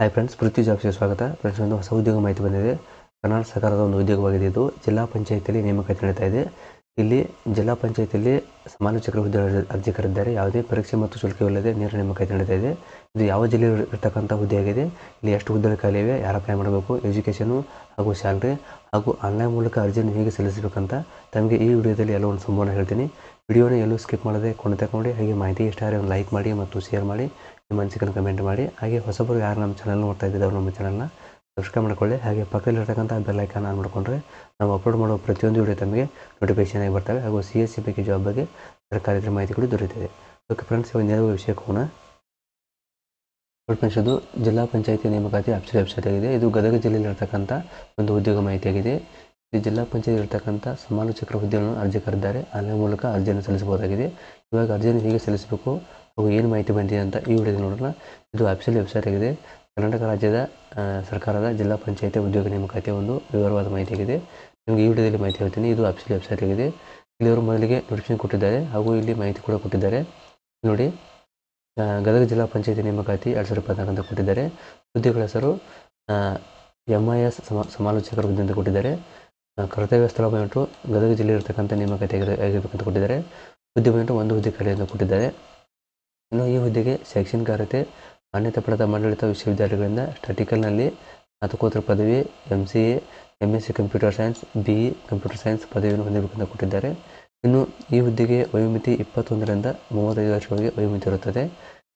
Hi friends ಪೃಥ್ವಿ ಜಾಬ್ಸ್ಗೆ ಸ್ವಾಗತ friends ಒಂದು ಹೊಸ ಉದ್ಯೋಗ ಮಾಹಿತಿ ಬಂದಿದೆ. ಕರ್ನಾಟಕ ಸರ್ಕಾರದ ಒಂದು ಉದ್ಯೋಗವಾಗಿದೆ ಇದು. ಜಿಲ್ಲಾ ಪಂಚಾಯತಿಯಲ್ಲಿ ನೇಮಕಾತಿ ನಡೀತಾ ಇದೆ. ಇಲ್ಲಿ ಜಿಲ್ಲಾ ಪಂಚಾಯತಿಯಲ್ಲಿ ಸಮಾಲೋಚಕರ ಹುದ್ದೆ ಅರ್ಜಿ ಕರೆದಿದ್ದಾರೆ. ಯಾವುದೇ ಪರೀಕ್ಷೆ ಮತ್ತು ಶುಲ್ಕವಿಲ್ಲದೆ ನೇರ ನೇಮಕಾತಿ ನಡೀತಾ ಇದೆ. ಇದು ಯಾವ ಜಿಲ್ಲೆಯಲ್ಲಿ ಇರ್ತಕ್ಕಂಥ ಹುದ್ದೆಯಾಗಿದೆ ಇಲ್ಲಿ ಎಷ್ಟು ಹುದ್ದೆ ಖಾಲಿ ಇವೆ ಯಾರು ಅಪ್ಲೈ ಮಾಡಬೇಕು? ಎಜುಕೇಷನು ಹಾಗೂ ಸ್ಯಾಲ್ರಿ ಹಾಗೂ ಆನ್ಲೈನ್ ಮೂಲಕ ಅರ್ಜಿಯನ್ನು ಹೇಗೆ ಸಲ್ಲಿಸಬೇಕಂತ ತಮಗೆ ಈ ವಿಡಿಯೋದಲ್ಲಿ ಎಲ್ಲ ಒಂದು ಸಂಪೂರ್ಣ ಹೇಳ್ತೀನಿ. ವಿಡಿಯೋನ ಎಲ್ಲೂ ಸ್ಕಿಪ್ ಮಾಡದೆ ಕೊಂಡು ತಗೊಂಡು ಹಾಗೆ ಮಾಹಿತಿ ಇಷ್ಟ ಆದರೆ ಒಂದು ಲೈಕ್ ಮಾಡಿ ಮತ್ತು ಶೇರ್ ಮಾಡಿ. ನಿಮ್ಮ ಅನಿಸಿಕೆಯನ್ನು ಕಮೆಂಟ್ ಮಾಡಿ. ಹಾಗೆ ಹೊಸಬರು ಯಾರು ನಮ್ಮ ಚಾನಲ್ ನೋಡ್ತಾ ಇದ್ದಾರೆ ನಮ್ಮ ಚಾನಲ್ನ ಸಬ್ಸ್ಕ್ರೈಬ್ ಮಾಡ್ಕೊಳ್ಳಿ. ಹಾಗೆ ಪಕ್ಕದಲ್ಲಿರ್ತಕ್ಕಂಥ ಬೆಲ್ ಐಕಾನ್ ಆನ್ ಮಾಡಿಕೊಂಡ್ರೆ ನಾವು ಅಪ್ಲೋಡ್ ಮಾಡುವ ಪ್ರತಿಯೊಂದು ವಿಡಿಯೋ ತಮಗೆ ನೋಟಿಫಿಕೇಶನ್ ಆಗಿ ಬರ್ತವೆ. ಹಾಗೂ ಸಿ ಎಸ್ ಸಿ ಬಗ್ಗೆ ಜಾಬ್ ಬಗ್ಗೆ ಮಾಹಿತಿ ಕೂಡ ದೊರೆಯುತ್ತದೆ. ಓಕೆ ಫ್ರೆಂಡ್ಸ್ ನೇರ ವಿಷಯಕ್ಕೆ ಹೋಗೋಣ ಇದು ಜಿಲ್ಲಾ ಪಂಚಾಯತಿ ನೇಮಕಾತಿ ಅಪ್ಸರಿ ವೆಬ್ಸೈಟ್ ಆಗಿದೆ. ಇದು ಗದಗ ಜಿಲ್ಲೆಯಲ್ಲಿ ಇರ್ತಕ್ಕಂಥ ಒಂದು ಉದ್ಯೋಗ ಮಾಹಿತಿಯಾಗಿದೆ ಇಲ್ಲಿ ಜಿಲ್ಲಾ ಪಂಚಾಯತ್ ಇರ್ತಕ್ಕಂಥ ಸಮಾಲೋಚಕರ ಹುದ್ದೆಗಳನ್ನು ಅರ್ಜಿ ಕರೆದಿದ್ದಾರೆ. ಆನ್ಲೈನ್ ಮೂಲಕ ಅರ್ಜಿಯನ್ನು ಸಲ್ಲಿಸಬಹುದಾಗಿದೆ. ಇವಾಗ ಅರ್ಜಿಯನ್ನು ಹೇಗೆ ಸಲ್ಲಿಸಬೇಕು? ಹಾಗೂ ಏನು ಮಾಹಿತಿ ಬಂದಿದೆ ಅಂತ ಈ ವಿಡಿಯೋದಲ್ಲಿ ನೋಡೋಣ. ಇದು ಅಫಿಷಿಯಲ್ ವೆಬ್ಸೈಟ್ ಆಗಿದೆ. ಕರ್ನಾಟಕ ರಾಜ್ಯದ ಸರ್ಕಾರದ ಜಿಲ್ಲಾ ಪಂಚಾಯತಿ ಉದ್ಯೋಗ ನೇಮಕಾತಿಯ ಒಂದು ವಿವರವಾದ ಮಾಹಿತಿ ಆಗಿದೆ. ನಿಮಗೆ ಈ ವಿಡಿಯೋದಲ್ಲಿ ಮಾಹಿತಿ ಹೇಳ್ತೀನಿ. ಇದು ಅಫಿಷಿಯಲ್ ವೆಬ್ಸೈಟ್ ಆಗಿದೆ. ಇಲ್ಲಿ ಅವರು ಮೊದಲಿಗೆ ನೋಟಿಫಿಕೇಶನ್ ಕೊಟ್ಟಿದ್ದಾರೆ. ಹಾಗೂ ಇಲ್ಲಿ ಮಾಹಿತಿ ಕೂಡ ಕೊಟ್ಟಿದ್ದಾರೆ. ನೋಡಿ ಗದಗ ಜಿಲ್ಲಾ ಪಂಚಾಯತಿ ನೇಮಕಾತಿ ಎರಡು ಸಾವಿರದ ಇಪ್ಪತ್ನಾಲ್ಕು ಅಂತ ಕೊಟ್ಟಿದ್ದಾರೆ. ಹುದ್ದೆಗಳ ಹೆಸರು ಎಂ ಐ ಎಸ್ ಸಮ, ಸಮಾಲೋಚಕರ ಹುದ್ದೆ ಅಂತ ಕೊಟ್ಟಿದ್ದಾರೆ. ಕರ್ತವ್ಯ ಸ್ಥಳ ಬಂದ್ಬಿಟ್ಟು ಗದಗ ಜಿಲ್ಲೆ ಇರತಕ್ಕಂಥ ನೇಮಕಾತಿ ಆಗಿರ್ಬೇಕಂತ ಕೊಟ್ಟಿದ್ದಾರೆ. ಹುದ್ದೆ ಬಂದ್ಬಿಟ್ಟು ಒಂದು ಹುದ್ದೆ ಖಾಲಿ ಅಂತ ಕೊಟ್ಟಿದ್ದಾರೆ. ಇನ್ನು ಈ ಹುದ್ದೆಗೆ ಶೈಕ್ಷಣಿಕ ಅರ್ಹತೆ, ಮಾನ್ಯತೆ ಪಡೆದ ಮಂಡಳಿತ ವಿಶ್ವವಿದ್ಯಾಲಯಗಳಿಂದ ಸ್ಟಾಟಿಕಲ್ನಲ್ಲಿ ಸ್ನಾತಕೋತ್ತರ ಪದವಿ M C A M S C computer science B E computer science ಪದವಿಯನ್ನು ಹೊಂದಬೇಕೆಂದು ಕೊಟ್ಟಿದ್ದಾರೆ. ಇನ್ನು ಈ ಹುದ್ದೆಗೆ ವಯೋಮಿತಿ ಇಪ್ಪತ್ತೊಂದರಿಂದ ಮೂವತ್ತೈದು ವರ್ಷಗಳಿಗೆ ವಯೋಮಿತಿ ಇರುತ್ತದೆ.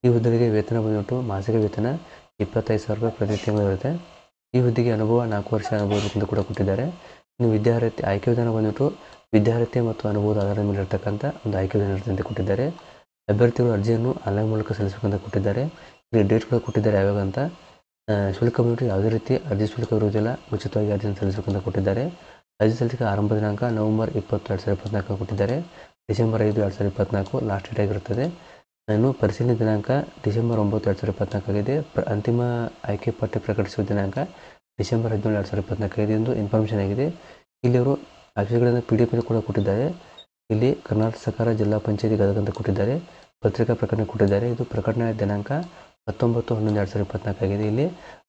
ಈ ಹುದ್ದೆಗೆ ವೇತನ ಬಂದ್ಬಿಟ್ಟು ಮಾಸಿಕ ವೇತನ ಇಪ್ಪತ್ತೈದು ಸಾವಿರ ರೂಪಾಯಿ ಪ್ರತಿ ತಿಂಗಳು ಇರುತ್ತೆ. ಈ ಹುದ್ದೆಗೆ ಅನುಭವ ನಾಲ್ಕು ವರ್ಷ ಅನುಭವ ಕೂಡ ಕೊಟ್ಟಿದ್ದಾರೆ. ಇನ್ನು ವಿದ್ಯಾರ್ಥಿ ಆಯ್ಕೆ ವಿಧಾನ ಬಂದ್ಬಿಟ್ಟು ವಿದ್ಯಾರ್ಥಿ ಮತ್ತು ಅನುಭವದ ಆಧಾರದ ಮೇಲೆ ಇರತಕ್ಕಂಥ ಒಂದು ಆಯ್ಕೆ ವಿಧಾನ ಇರುತ್ತೆ ಅಂತ ಕೊಟ್ಟಿದ್ದಾರೆ. ಅಭ್ಯರ್ಥಿಗಳು ಅರ್ಜಿಯನ್ನು ಆನ್ಲೈನ್ ಮೂಲಕ ಸಲ್ಲಿಸಬೇಕಂತ ಕೊಟ್ಟಿದ್ದಾರೆ. ಇಲ್ಲಿ ಡೇಟ್ ಕೊಟ್ಟಿದ್ದಾರೆ ಯಾವಾಗ ಅಂತ. ಶುಲ್ಕ ಬಂದ್ಬಿಟ್ಟು ಯಾವುದೇ ರೀತಿ ಅರ್ಜಿ ಶುಲ್ಕ ಇರುವುದಿಲ್ಲ ಉಚಿತವಾಗಿ ಅರ್ಜಿಯನ್ನು ಸಲ್ಲಿಸಬೇಕಂತ ಕೊಟ್ಟಿದ್ದಾರೆ. ಅರ್ಜಿ ಸಲ್ಲಿಕೆ ಆರಂಭ ದಿನಾಂಕ ನವೆಂಬರ್ ಇಪ್ಪತ್ತು, ಎರಡು ಸಾವಿರದ ಇಪ್ಪತ್ನಾಲ್ಕು ಕೊಟ್ಟಿದ್ದಾರೆ. ಡಿಸೆಂಬರ್ ಐದು, ಎರಡು ಸಾವಿರದ ಇಪ್ಪತ್ನಾಲ್ಕು ಲಾಸ್ಟ್ ಡೇಟ್ ಆಗಿರುತ್ತದೆ. ಇನ್ನು ಪರಿಶೀಲನೆ ದಿನಾಂಕ ಡಿಸೆಂಬರ್ ಒಂಬತ್ತು, ಎರಡು ಸಾವಿರದ ಇಪ್ಪತ್ನಾಲ್ಕು ಆಗಿದೆ. ಪ್ರ, ಅಂತಿಮ ಆಯ್ಕೆ ಪಟ್ಟಿ ಪ್ರಕಟಿಸುವ ದಿನಾಂಕ ಡಿಸೆಂಬರ್ ಹದಿನೇಳು, ಎರಡು ಸಾವಿರದ ಇಪ್ಪತ್ನಾಲ್ಕು ಆಗಿದೆ ಎಂದು ಇನ್ಫಾರ್ಮೇಷನ್ ಆಗಿದೆ. ಇಲ್ಲಿ ಅವರು ಅರ್ಜಿಗಳನ್ನು ಪಿ ಡಿ ಎಫ್ ಕೂಡ ಕೊಟ್ಟಿದ್ದಾರೆ. ಇಲ್ಲಿ ಕರ್ನಾಟಕ ಸರ್ಕಾರ ಜಿಲ್ಲಾ ಪಂಚಾಯತಿ ಗದಗ ಅಂತ ಕೊಟ್ಟಿದ್ದಾರೆ. ಪತ್ರಿಕಾ ಪ್ರಕಟಣೆ ಕೊಟ್ಟಿದ್ದಾರೆ. ಇದು ಪ್ರಕಟಣೆ ದಿನಾಂಕ ಹತ್ತೊಂಬತ್ತು, ಹನ್ನೊಂದು, ಎರಡು ಸಾವಿರದ ಇಪ್ಪತ್ನಾಲ್ಕಾಗಿದೆ ಇಲ್ಲಿ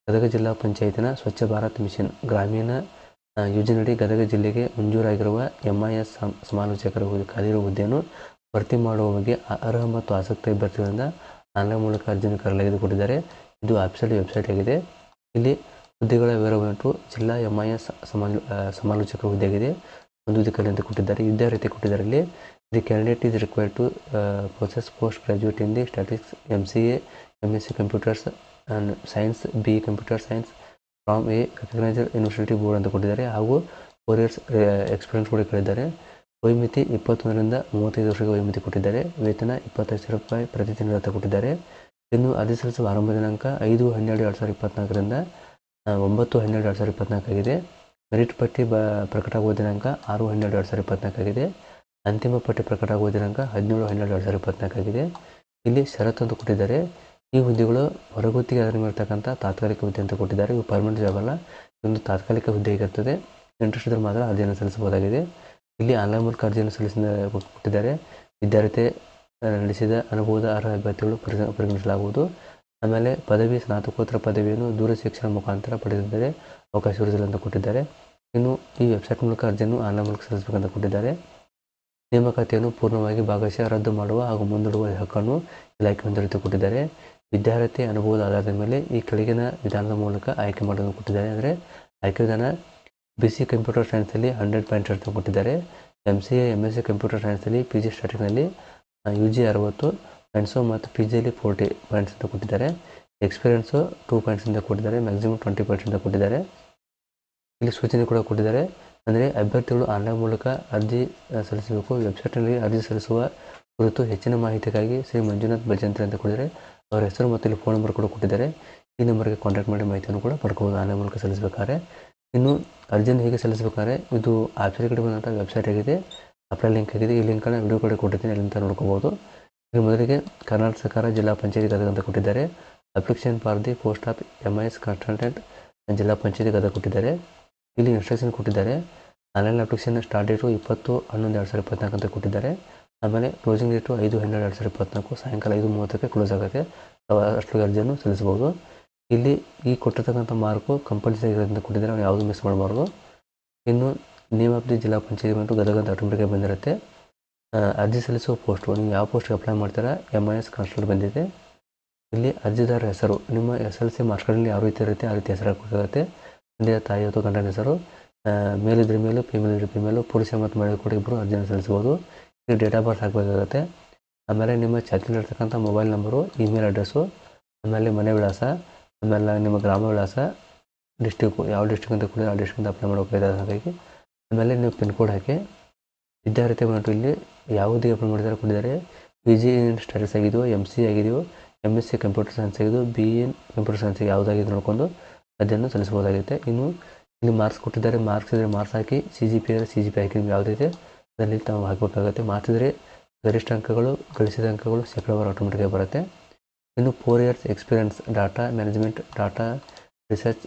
ಗದಗ ಜಿಲ್ಲಾ ಪಂಚಾಯತಿನ ಸ್ವಚ್ಛ ಭಾರತ್ ಮಿಷನ್ ಗ್ರಾಮೀಣ ಯೋಜನೆಯಡಿ ಗದಗ ಜಿಲ್ಲೆಗೆ ಮಂಜೂರಾಗಿರುವ ಎಂ ಐ ಎಸ್ ಸಮಾಲೋಚಕರ ಖಾಲಿರುವ ಹುದ್ದೆಯನ್ನು ಭರ್ತಿ ಮಾಡುವ ಬಗ್ಗೆ ಅರ್ಹ ಮತ್ತು ಆಸಕ್ತಿ ಅಭ್ಯರ್ಥಿಗಳಿಂದ ಆನ್ಲೈನ್ ಮೂಲಕ ಅರ್ಜಿಯನ್ನು ಕೊಟ್ಟಿದ್ದಾರೆ. ಇದು ಅಫಿಷಿಯಲ್ ವೆಬ್ಸೈಟ್ ಆಗಿದೆ. ಇಲ್ಲಿ ಹುದ್ದೆಗಳ ವಿವರವನ್ನು ಜಿಲ್ಲಾ ಎಂ ಐ ಎಸ್ ಸಮಾಲೋಚಕರ ಹುದ್ದೆಯಾಗಿದೆ. ಒಂದು ಅಂತ ಕೊಟ್ಟಿದ್ದಾರೆ. ಇದೇ ರೀತಿ ಕೊಟ್ಟಿದ್ದಾರೆ ಇಲ್ಲಿ the candidate is required to process post graduate in the statics M C A M S C computers and science B computer science from a recognised university board ಅಂತ ಕೊಟ್ಟಿದ್ದಾರೆ. ಹಾಗೂ ಫೋರ್ ಇಯರ್ಸ್ ಎಕ್ಸ್ಪೀರಿಯನ್ಸ್ ಕೂಡ ಕೇಳಿದ್ದಾರೆ ವೈಮಿತಿ ಇಪ್ಪತ್ತೊಂದರಿಂದ ಮೂವತ್ತೈದು ವರ್ಷಕ್ಕೆ ವೈಮಿತಿ ಕೊಟ್ಟಿದ್ದಾರೆ. ವೇತನ ಇಪ್ಪತ್ತೈದು ಸಾವಿರ ರೂಪಾಯಿ ಪ್ರತಿ ತಿಂಗಳು ಅಂತ ಕೊಟ್ಟಿದ್ದಾರೆ. ಇನ್ನು ಅದೇ ಸಲ್ಲಿಸುವ ಆರಂಭ ದಿನಾಂಕ ಐದು ಹನ್ನೆರಡು ಎರಡು ಸಾವಿರದ ಇಪ್ಪತ್ನಾಲ್ಕರಿಂದ ಆ, ಒಂಬತ್ತು ಹನ್ನೆರಡು ಎರಡು ಸಾವಿರದ ಇಪ್ಪತ್ನಾಲ್ಕು ಆಗಿದೆ. ಮೆರಿಟ್ ಪಟ್ಟಿ ಬ ಪ್ರಕಟ ಆಗುವ ದಿನಾಂಕ ಆರು, ಹನ್ನೆರಡು, ಎರಡು ಸಾವಿರದ ಇಪ್ಪತ್ನಾಲ್ಕಾಗಿದೆ. ಅಂತಿಮ ಪಟ್ಟಿ ಪ್ರಕಟ ಆಗುವ ದಿನಾಂಕ ಹದಿನೇಳು, ಹನ್ನೆರಡು, ಎರಡು ಸಾವಿರದ ಇಪ್ಪತ್ನಾಲ್ಕು ಆಗಿದೆ ಇಲ್ಲಿ ಷರತ್ತು ಅಂತ ಕೊಟ್ಟಿದ್ದಾರೆ. ಈ ಹುದ್ದೆಗಳು ಹೊರಗುತ್ತಿಗೆ ಇರ್ತಕ್ಕಂಥ ತಾತ್ಕಾಲಿಕ ಹುದ್ದೆ ಅಂತ ಕೊಟ್ಟಿದ್ದಾರೆ. ಇವು ಪರ್ಮನೆಂಟ್ ಜಾಬ್ ಅಲ್ಲ. ಇದೊಂದು ತಾತ್ಕಾಲಿಕ ಹುದ್ದೆ ಆಗಿರ್ತದೆ. ಇಂಟ್ರೆಸ್ಟ್ ಮಾತ್ರ ಅರ್ಜಿಯನ್ನು ಸಲ್ಲಿಸಬಹುದಾಗಿದೆ. ಇಲ್ಲಿ ಆನ್ಲೈನ್ ಮೂಲಕ ಅರ್ಜಿಯನ್ನು ಸಲ್ಲಿಸಿದ ಕೊಟ್ಟಿದ್ದಾರೆ. ವಿದ್ಯಾರ್ಥಿ ನಡೆಸಿದ ಅನುಭವದ ಅರ್ಹ ಅಭ್ಯರ್ಥಿಗಳು ಪರಿಗಣಿಸಲಾಗುವುದು. ಆಮೇಲೆ ಪದವಿ, ಸ್ನಾತಕೋತ್ತರ ಪದವಿಯನ್ನು ದೂರ ಶಿಕ್ಷಣ ಮುಖಾಂತರ ಪಡೆದಿದ್ದರೆ. ಅವಕಾಶ ಇರುವುದಿಲ್ಲ ಅಂತ ಕೊಟ್ಟಿದ್ದಾರೆ. ಇನ್ನು ಈ ವೆಬ್ಸೈಟ್ ಮೂಲಕ ಅರ್ಜಿಯನ್ನು ಆನ್ಲೈನ್ ಮೂಲಕ ಸಲ್ಲಿಸಬೇಕಂತ ಕೊಟ್ಟಿದ್ದಾರೆ. ನೇಮಕಾತಿಯನ್ನು ಪೂರ್ಣವಾಗಿ ಭಾಗಶಃ ರದ್ದು ಮಾಡುವ ಹಾಗೂ ಮುಂದೂಡುವ ಹಕ್ಕನ್ನು ಇಲಾಖೆ ಹೊಂದಿರುತ್ತೆ ಕೊಟ್ಟಿದ್ದಾರೆ. ವಿದ್ಯಾರ್ಥಿ ಅನುಭವದ ಆಧಾರದ ಮೇಲೆ ಈ ಕೆಳಗಿನ ವಿಧಾನದ ಮೂಲಕ ಆಯ್ಕೆ ಮಾಡೋದನ್ನು ಕೊಟ್ಟಿದ್ದಾರೆ. ಅಂದರೆ ಆಯ್ಕೆ ವಿಧಾನ ಬಿ ಸಿ ಕಂಪ್ಯೂಟರ್ ಸೈನ್ಸಲ್ಲಿ ಹಂಡ್ರೆಡ್ ಪಾಯಿಂಟ್ ಅಂತ ಕೊಟ್ಟಿದ್ದಾರೆ. M C A M S C computer ಸೈನ್ಸಲ್ಲಿ P G ಸ್ಟಾರ್ಟಿಂಗ್ನಲ್ಲಿ ಯು ಜಿ ಅರವತ್ತು ಪಾಯಿಂಟ್ಸು ಮತ್ತು ಪಿ ಜಿಯಲ್ಲಿ ಫೋರ್ಟಿ ಪಾಯಿಂಟ್ಸ್ ಅಂತ ಕೊಟ್ಟಿದ್ದಾರೆ. ಎಕ್ಸ್ಪೀರಿಯನ್ಸು ಟೂ ಪಾಯಿಂಟ್ಸ್ ಅಂತ ಕೊಟ್ಟಿದ್ದಾರೆ. ಮ್ಯಾಕ್ಸಿಮಮ್ ಟ್ವೆಂಟಿ ಪಾಯಿಂಟ್ಸ್ ಅಂತ ಕೊಟ್ಟಿದ್ದಾರೆ. ಇಲ್ಲಿ ಸೂಚನೆ ಕೂಡ ಕೊಟ್ಟಿದ್ದಾರೆ. ಅಂದರೆ ಅಭ್ಯರ್ಥಿಗಳು ಆನ್ಲೈನ್ ಮೂಲಕ ಅರ್ಜಿ ಸಲ್ಲಿಸಬೇಕು. ವೆಬ್ಸೈಟ್ನಲ್ಲಿ ಅರ್ಜಿ ಸಲ್ಲಿಸುವ ಕುರಿತು ಹೆಚ್ಚಿನ ಮಾಹಿತಿಗಾಗಿ ಶ್ರೀ ಮಂಜುನಾಥ್ ಭಜಂತ್ರಿ ಅಂತ ಕೊಟ್ಟಿದ್ದಾರೆ. ಅವರ ಹೆಸರು ಮತ್ತು ಇಲ್ಲಿ ಫೋನ್ ನಂಬರ್ ಕೂಡ ಕೊಟ್ಟಿದ್ದಾರೆ. ಈ ನಂಬರ್ಗೆ ಕಾಂಟ್ಯಾಕ್ಟ್ ಮಾಡಿ ಮಾಹಿತಿಯನ್ನು ಕೂಡ ಪಡ್ಕೋಬೋದು ಆನ್ಲೈನ್ ಮೂಲಕ ಸಲ್ಲಿಸಬೇಕಾದ್ರೆ. ಇನ್ನು ಅರ್ಜಿಯನ್ನು ಹೇಗೆ ಸಲ್ಲಿಸಬೇಕಾದ್ರೆ, ಇದು ಆಫೀಸ್ ಕಡೆ ಬಂದಂಥ ವೆಬ್ಸೈಟ್ ಆಗಿದೆ. ಅಪ್ಲೈ ಲಿಂಕ್ ಆಗಿದೆ. ಈ ಲಿಂಕನ್ನು ವಿಡಿಯೋ ಕಡೆ ಕೊಟ್ಟಿದ್ದೀನಿ ಅಲ್ಲಿಂದ ನೋಡ್ಕೋಬೋದು. ಮೊದಲಿಗೆ ಕರ್ನಾಟಕ ಸರ್ಕಾರ ಜಿಲ್ಲಾ ಪಂಚಾಯತಿ ಗದಗ ಅಂತ ಕೊಟ್ಟಿದ್ದಾರೆ. Application for the post of M I S consultant ಜಿಲ್ಲಾ ಪಂಚಾಯತಿ ಗದಗ ಕೊಟ್ಟಿದ್ದಾರೆ. ಇಲ್ಲಿ ಇನ್ಸ್ಟ್ರಕ್ಷನ್ ಕೊಟ್ಟಿದ್ದಾರೆ. ಆನ್ಲೈನ್ ಅಪ್ಲಿಕೇಶನ್ ಸ್ಟಾರ್ಟ್ ಡೇಟು ಇಪ್ಪತ್ತು ಹನ್ನೊಂದು ಎರಡು ಸಾವಿರ ಇಪ್ಪತ್ನಾಲ್ಕು ಅಂತ ಕೊಟ್ಟಿದ್ದಾರೆ. ಆಮೇಲೆ ಕ್ಲೋಸಿಂಗ್ ಡೇಟು ಐದು ಹನ್ನೆರಡು ಎರಡು ಸಾವಿರ ಇಪ್ಪತ್ನಾಲ್ಕು, ಸಾಯಂಕಾಲ ಐದು ಮೂವತ್ತಕ್ಕೆ ಕ್ಲೋಸ್ ಆಗುತ್ತೆ ಅಷ್ಟು ಅರ್ಜಿಯನ್ನು ಸಲ್ಲಿಸಬಹುದು. ಇಲ್ಲಿ ಈ ಕೊಟ್ಟಿರ್ತಕ್ಕಂಥ ಮಾರ್ಕು ಕಂಪಲ್ಸರಿ ಇರೋದ್ರಿಂದ ಕೊಟ್ಟಿದ್ದಾರೆ. ನಾವು ಯಾವುದು ಮಿಸ್ ಮಾಡಬಾರ್ದು. ಇನ್ನು ನೇಮ್ ಆಫ್ ದಿ ಜಿಲ್ಲಾ ಪಂಚಾಯತಿ ಮತ್ತು ಗದಗ ಅಂತ ಬಂದಿರುತ್ತೆ. ಅರ್ಜಿ ಸಲ್ಲಿಸುವ ಪೋಸ್ಟು ನೀವು ಯಾವ ಪೋಸ್ಟ್ಗೆ ಅಪ್ಲೈ ಮಾಡ್ತೀರಾ? ಎಂ ಐ ಎಸ್ ಕಾನ್ಸ್ಟೇಬಲ್ ಬಂದಿದೆ. ಇಲ್ಲಿ ಅರ್ಜಿದಾರ ಹೆಸರು, ನಿಮ್ಮ ಎಸ್ ಎಲ್ ಸಿ ಮಾರ್ಕ್ಸ್ಗಳಲ್ಲಿ ಯಾವ ರೀತಿ ಇರುತ್ತೆ, ಆ ರೀತಿ ಹೆಸರು ಹಾಕಬೇಕಾಗುತ್ತೆ ತಂದೆಯ ತಾಯಿ ಅಥವಾ ಗಂಡನ ಹೆಸರು ಮೇಲಿದ್ರ ಮೇಲು ಫಿಮೇಲ್ ಇದ್ರೆ ಫಿಮೇಲು ಪುರುಷ ಮತ್ತು ಮಹಿಳೆ ಕೂಡ ಇಬ್ಬರು ಅರ್ಜಿಯನ್ನು ಸಲ್ಲಿಸ್ಬೋದು ಇಲ್ಲಿ ಡೇಟ್ ಆಫ್ ಬರ್ತ್ ಹಾಕಬೇಕಾಗುತ್ತೆ. ಆಮೇಲೆ ನಿಮ್ಮ ಚಾತಿಲಿರ್ತಕ್ಕಂಥ ಮೊಬೈಲ್ ನಂಬರು ಇಮೇಲ್ ಅಡ್ರೆಸ್ಸು ಆಮೇಲೆ ಮನೆ ವಿಳಾಸ, ಆಮೇಲೆ ನಿಮ್ಮ ಗ್ರಾಮ ವಿಳಾಸ ಡಿಸ್ಟಿಕ್ಕು ಯಾವ ಡಿಸ್ಟಿಕ್ ಅಂತ ಕೂಡ, ಆ ಡಿಸ್ಟಿಕ್ಕಿಂದ ಅಪ್ಲೈ ಮಾಡೋಕೆ ಹಾಗಾಗಿ ಆಮೇಲೆ ನೀವು ಪಿನ್ ಕೋಡ್ ಹಾಕಿ ವಿದ್ಯಾರ್ಥಿ ಬಂದ್ಬಿಟ್ಟು ಇಲ್ಲಿ ಯಾವುದೇ ಅಪ್ಲೈ ಮಾಡಿದ್ದಾರೆ ಕೊಟ್ಟಿದ್ದಾರೆ ಪಿ ಜಿ ಇನ್ ಸ್ಟಡೀಸ್ ಆಗಿದೆಯೋ ಎಂ ಸಿ ಆಗಿದೆಯೋ M S C computer science ಆಗಿದ್ದು ಬಿ ಎನ್ ಕಂಪ್ಯೂಟರ್ ಸೈನ್ಸ್ ಯಾವುದಾಗಿದೆ ನೋಡ್ಕೊಂಡು ಅದನ್ನು ಸಲ್ಲಿಸಬಹುದಾಗುತ್ತೆ ಇನ್ನು ಇಲ್ಲಿ ಮಾರ್ಕ್ಸ್ ಕೊಟ್ಟಿದ್ದಾರೆ. ಮಾರ್ಕ್ಸ್ ಇದ್ದರೆ ಮಾರ್ಕ್ಸ್ ಹಾಕಿ ಸಿ ಜಿ ಪಿ ಅಂದರೆ ಸಿ ಜಿ ಪಿ ಹಾಕಿ ಯಾವುದಿದೆ ಅದರಲ್ಲಿ ತಾವು ಹಾಕಬೇಕಾಗುತ್ತೆ. ಮಾರ್ಕ್ಸ್ ಇದ್ದರೆ ಗರಿಷ್ಠ ಅಂಕಗಳು, ಗಳಿಸಿದ ಅಂಕಗಳು ಶೇಕಡಾವಾರು ಆಟೋಮೆಟಿಕ್ಕಾಗಿ ಬರುತ್ತೆ. ಇನ್ನು four years experience data management data research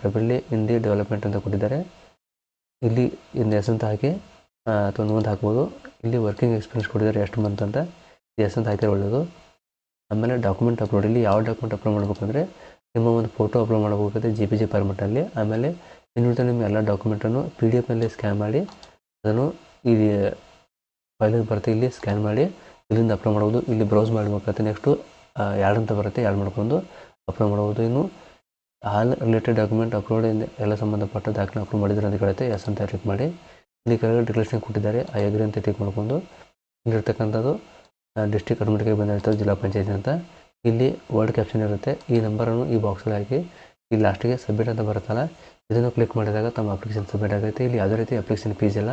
ಪ್ರಬಲಿ in the development ಅಂತ ಕೊಟ್ಟಿದ್ದಾರೆ. ಇಲ್ಲಿ ಎಸ್ ಅಂತ ಹಾಕಿ ಅಥವಾ ಒಂದು ಹಾಕ್ಬೋದು. ಇಲ್ಲಿ ವರ್ಕಿಂಗ್ ಎಕ್ಸ್ಪೀರಿಯನ್ಸ್ ಕೊಟ್ಟಿದ್ದಾರೆ ಎಷ್ಟು ಮಂತ್ ಅಂತ. ಎಸ್ ಅಂತ ಹಾಕಿದ್ರೆ ಒಳ್ಳೆಯದು ಆಮೇಲೆ ಡಾಕ್ಯುಮೆಂಟ್ ಅಪ್ಲೋಡ್ ಇಲ್ಲಿ ಯಾವ ಡಾಕ್ಯುಮೆಂಟ್ ಅಪ್ಲೋಡ್ ಮಾಡಬೇಕಂದ್ರೆ ನಿಮ್ಮ ಒಂದು ಫೋಟೋ ಅಪ್ಲೋಡ್ ಮಾಡಬೇಕಾಗುತ್ತೆ ಜಿ ಪಿ ಜಿ ಫಾರ್ಮೆಟಲ್ಲಿ ಆಮೇಲೆ ಇನ್ನುಳಿದ ನಿಮ್ಮ ಎಲ್ಲ ಡಾಕ್ಯುಮೆಂಟನ್ನು ಪಿ ಡಿ ಎಫ್ನಲ್ಲಿ ಸ್ಕ್ಯಾನ್ ಮಾಡಿ, ಅದನ್ನು ಇಲ್ಲಿ ಫೈಲಿಗೆ ಬರುತ್ತೆ, ಇಲ್ಲಿ ಸ್ಕ್ಯಾನ್ ಮಾಡಿ, ಇಲ್ಲಿಂದ ಅಪ್ಲೋಡ್ ಮಾಡ್ಬೋದು. ಇಲ್ಲಿ ಬ್ರೌಸ್ ಮಾಡಬೇಕಾಗುತ್ತೆ ನೆಕ್ಸ್ಟು ಎರಡು ಅಂತ ಬರುತ್ತೆ, ಎರಡು ಮಾಡ್ಕೊಂಡು ಅಪ್ಲೋಡ್ ಮಾಡ್ಬೋದು. ಇನ್ನು ಆಲ್ ರಿಲೇಟೆಡ್ ಡಾಕ್ಯುಮೆಂಟ್ ಅಪ್ಲೋಡ್ ಎಲ್ಲ ಸಂಬಂಧಪಟ್ಟ ದಾಖಲೆ ಅಪ್ಲೋಡ್ ಮಾಡಿದ್ರೆ ಅಂತ ಕೇಳುತ್ತೆ. ಎಸ್ ಅಂತ ಕ್ಲಿಕ್ ಮಾಡಿ. ಇಲ್ಲಿ ಕೆಳಗಡೆ ಡಿಕ್ಲೇಷನ್ ಕೊಟ್ಟಿದ್ದಾರೆ. ಆ ಎಗ್ರಿ ಅಂತ ಕ್ಲಿಕ್ ಮಾಡ್ಕೊಂಡು ಇಲ್ಲಿರ್ತಕ್ಕಂಥದ್ದು ಡಿಸ್ಟಿಕ್ ಅಡ್ಮಿಟ್ಗೆ ಬಂದಿರ್ತದೆ ಜಿಲ್ಲಾ ಪಂಚಾಯತಿ ಅಂತ. ಇಲ್ಲಿ ವರ್ಡ್ ಕ್ಯಾಪ್ಷನ್ ಇರುತ್ತೆ. ಈ ನಂಬರನ್ನು ಈ ಬಾಕ್ಸಲ್ಲಿ ಹಾಕಿ ಇಲ್ಲಿ ಲಾಸ್ಟಿಗೆ ಸಬ್ಮಿಟ್ ಅಂತ ಬರುತ್ತಲ್ಲ, ಇದನ್ನು ಕ್ಲಿಕ್ ಮಾಡಿದಾಗ ತಮ್ಮ ಅಪ್ಲಿಕೇಶನ್ ಸಬ್ಮಿಟ್ ಆಗುತ್ತೆ ಇಲ್ಲಿ ಯಾವುದೇ ರೀತಿ ಅಪ್ಲಿಕೇಶನ್ ಫೀಸ್ ಇಲ್ಲ.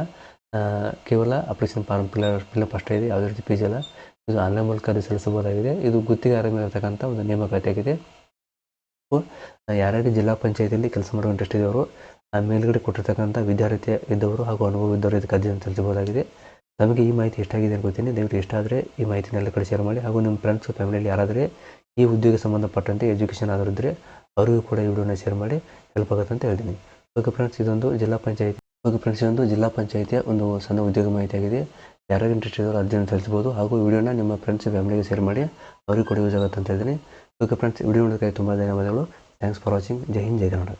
ಕೇವಲ ಅಪ್ಲಿಕೇಶನ್ ಫಾರ್ಮ್ ಫಿಲ್ಲರ್ ಫಿಲ್ಲಪ್ ಅಷ್ಟೇ ಇದೆ. ಯಾವುದೇ ರೀತಿ ಫೀಸ್ ಇಲ್ಲ. ಇದು ಆನ್ಲೈನ್ ಮೂಲಕ ಅದು ಸಲ್ಲಿಸಬಹುದಾಗಿದೆ. ಇದು ಗುತ್ತಿಗೆದಾರ ಮೇಲೆ ಇರತಕ್ಕಂಥ ಒಂದು ನೇಮಕಾತಿ ಆಗಿದೆ ಯಾರ್ಯಾರು ಜಿಲ್ಲಾ ಪಂಚಾಯತಿಯಲ್ಲಿ ಕೆಲಸ ಮಾಡೋ ಇಂಟ್ರೆಸ್ಟ್ ಇದೆಯವರು ಆ ಮೇಲ್ಗಡೆ ಕೊಟ್ಟಿರ್ತಕ್ಕಂಥ ವಿದ್ಯಾರ್ಥಿ ಇದ್ದವರು ಹಾಗೂ ಅನುಭವ ಇದ್ದವರು ಇದಕ್ಕೆ ಅಧ್ಯಯನ ತಿಳಿಸಬಹುದಾಗಿದೆ. ನಮಗೆ ಈ ಮಾಹಿತಿ ಎಷ್ಟಾಗಿದೆ ಅನ್ಕೋತೀನಿ ದಯವಿಟ್ಟು ಇಷ್ಟ ಆದರೆ ಈ ಮಾಹಿತಿನೆಲ್ಲ ಕಡೆ ಶೇರ್ ಮಾಡಿ. ಹಾಗೂ ನಿಮ್ಮ ಫ್ರೆಂಡ್ಸ್ ಫ್ಯಾಮಿಲಿಯಲ್ಲಿ ಯಾರಾದರೆ ಈ ಉದ್ಯೋಗ ಸಂಬಂಧಪಟ್ಟಂತೆ ಎಜುಕೇಷನ್ ಆದರೂ ಇದ್ದರೆ ಅವರಿಗೂ ಕೂಡ ಈ ವಿಡಿಯೋನ ಶೇರ್ ಮಾಡಿ. ಹೆಲ್ಪ್ ಆಗುತ್ತೆ ಅಂತ ಹೇಳ್ತೀನಿ. ಓಕೆ ಫ್ರೆಂಡ್ಸ್ ಇದೊಂದು ಜಿಲ್ಲಾ ಪಂಚಾಯತಿ. ಓಕೆ ಫ್ರೆಂಡ್ಸ್ ಇದೊಂದು ಜಿಲ್ಲಾ ಪಂಚಾಯತಿಯ ಒಂದು ಸಣ್ಣ ಉದ್ಯೋಗ ಮಾಹಿತಿ ಆಗಿದೆ. ಯಾರ್ಯಾರು ಇಂಟ್ರೆಸ್ಟ್ ಇದ್ದವರು ಅರ್ಜಿಯನ್ನು ತಿಳಿಸ್ಬೋದು ಹಾಗೂ ವಿಡಿಯೋನ ನಿಮ್ಮ ಫ್ರೆಂಡ್ಸ್ ಫ್ಯಾಮಿಲಿಗೆ ಶೇರ್ ಮಾಡಿ. ಅವರಿಗೂ ಕೂಡ ಯೂಸ್ ಆಗುತ್ತೆ ಅಂತ ಹೇಳ್ತೀನಿ. ಓಕೆ ಫ್ರೆಂಡ್ಸ್ ವಿಡಿಯೋ ನೋಡೋದಕ್ಕೆ ತುಂಬ ಧನ್ಯವಾದಗಳು. ಥ್ಯಾಂಕ್ಸ್ ಫಾರ್ ವಾಚಿಂಗ್ ಜೈ ಹಿಂದ್, ಜೈ ಕನ್ನಡ